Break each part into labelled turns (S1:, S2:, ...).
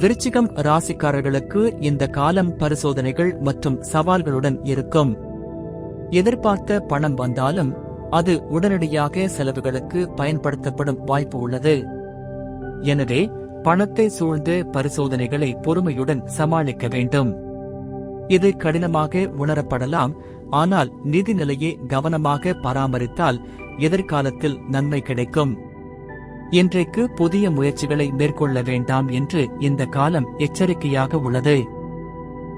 S1: விருச்சிகம் ராசிக்காரர்களுக்கு இந்த காலம் பரிசோதனைகள் மற்றும் சவால்களுடன் இருக்கும். எதிர்பார்த்த பணம் வந்தாலும் அது உடனடியாக செலவுகளுக்கு பயன்படுத்தப்படும் வாய்ப்பு உள்ளது. எனவே பணத்தை சூழ்ந்த பரிசோதனைகளை பொறுமையுடன் சமாளிக்க வேண்டும். இது கடினமாக உணரப்படலாம் ஆனால் நிதிநிலையை கவனமாக பராமரித்தால் எதிர்காலத்தில் நன்மை கிடைக்கும். இன்றைக்கு புதிய முயற்சிகளை மேற்கொள்ள வேண்டாம் என்று இந்த காலம் எச்சரிக்கையாக உள்ளது.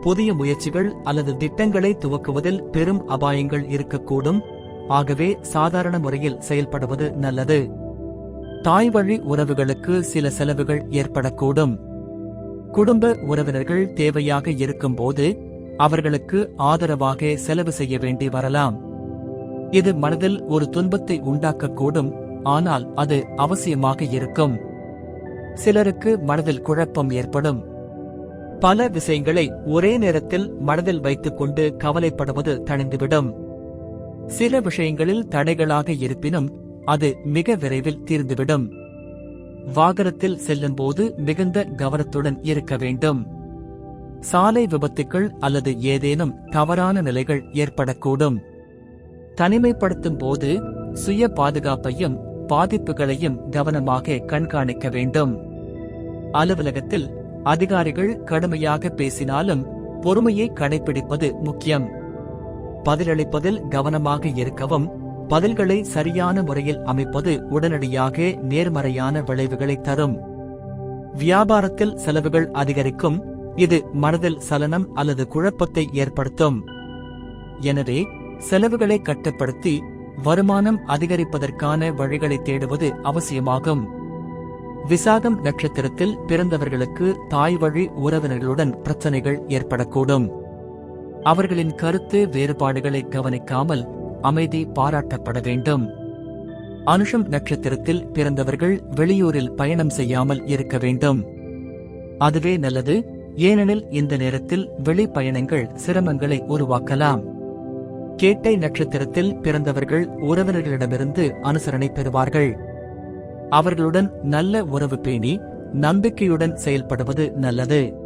S1: புதிய முயற்சிகள் அல்லது திட்டங்களை துவக்குவதில் பெரும் அபாயங்கள் இருக்கக்கூடும். ஆகவே சாதாரண முறையில் செயல்படுவது நல்லது. தாய் வழி உறவுகளுக்கு சில செலவுகள் ஏற்படக்கூடும். குடும்ப உறவினர்கள் தேவையாக இருக்கும்போது அவர்களுக்கு ஆதரவாக செலவு செய்ய வேண்டி வரலாம். இது மனதில் ஒரு துன்பத்தை உண்டாக்கக்கூடும். ஆனால் அது அவசியமாக இருக்கும். சிலருக்கு மனதில் குழப்பம் ஏற்படும். பல விஷயங்களை ஒரே நேரத்தில் மனதில் வைத்துக் கொண்டு கவலைப்படுவது தணிந்துவிடும். சில விஷயங்களில் தடைகளாக இருப்பினும் அது மிக விரைவில் தீர்ந்துவிடும். வாகனத்தில் செல்லும்போது மிகுந்த கவனத்துடன் இருக்க வேண்டும். சாலை விபத்துக்கள் அல்லது ஏதேனும் தவறான நிலைகள் ஏற்படக்கூடும். தனிமைப்படுத்தும் போது சுய பாதுகாப்பையும் பாதிப்புகளையும் கவனமாக கண்காணிக்க வேண்டும். அலுவலகத்தில் அதிகாரிகள் கடுமையாக பேசினாலும் பொறுமையை கடைபிடிப்பது முக்கியம். பதிலளிப்பதில் கவனமாக இருக்கவும் பதில்களை சரியான முறையில் அமைப்பது உடனடியாக நேர்மறையான விளைவுகளை தரும். வியாபாரத்தில் செலவுகள் அதிகரிக்கும் இது மனதில் சலனம் அல்லது குழப்பத்தை ஏற்படுத்தும். எனவே செலவுகளை கட்டுப்படுத்தி வருமானம் அதிகரிப்பதற்கான வழிகளை தேடுவது அவசியமாகும். விசாகம் நட்சத்திரத்தில் பிறந்தவர்களுக்கு தாய் வழி உறவினர்களுடன் பிரச்சனைகள் ஏற்படக்கூடும். அவர்களின் கருத்து வேறுபாடுகளை கவனிக்காமல் அமைதி பாராட்டப்பட வேண்டும். அனுஷம் நட்சத்திரத்தில் பிறந்தவர்கள் வெளியூரில் பயணம் செய்யாமல் இருக்க வேண்டும். அதுவே நல்லது ஏனெனில் இந்த நேரத்தில் வெளி பயணங்கள் சிரமங்களை உருவாக்கலாம். கேட்டை நட்சத்திரத்தில் பிறந்தவர்கள் உறவினர்களிடமிருந்து அனுசரணை பெறுவார்கள். அவர்களுடன் நல்ல உறவு பேணி நம்பிக்கையுடன் செயல்படுவது நல்லது.